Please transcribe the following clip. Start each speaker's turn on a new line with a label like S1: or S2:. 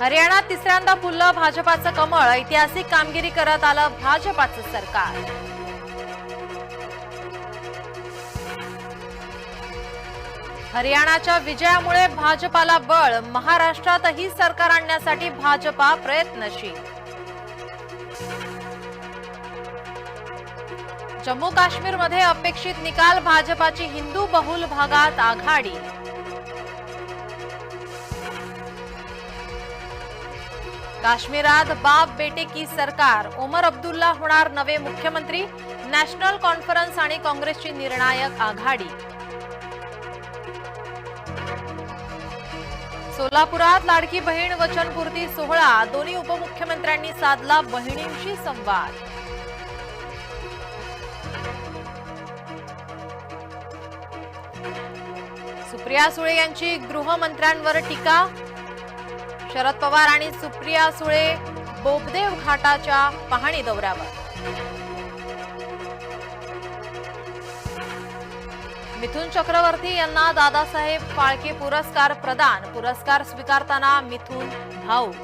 S1: हरियाणात तिसऱ्यांदा फुललं भाजपाचं कमळ. ऐतिहासिक कामगिरी करत आलं भाजपाचं सरकार. हरियाणाच्या विजयामुळे भाजपाला बळ. महाराष्ट्रातही सरकार आणण्यासाठी भाजपा प्रयत्नशील. जम्मू काश्मीरमध्ये अपेक्षित निकाल भाजपाची हिंदू बहुल भागात आघाडी. काश्मीरात बाप बेटे की सरकार. ओमर अब्दुल्ला होणार नवे मुख्यमंत्री नॅशनल कॉन्फरन्स आणि काँग्रेसची निर्णायक आघाडी. सोलापुरात लाडकी बहीण वचनपूर्ती सोहळा. दोन्ही उपमुख्यमंत्र्यांनी साधला बहिणींशी संवाद. सुप्रिया सुळे यांची गृहमंत्र्यांवर टीका. शरद पवार आणि सुप्रिया सुळे बोबदेव घाटाच्या पाहणी दौऱ्यावर. मिथुन चक्रवर्ती यांना दादासाहेब फाळके पुरस्कार प्रदान. पुरस्कार स्वीकारताना मिथुन भाऊक.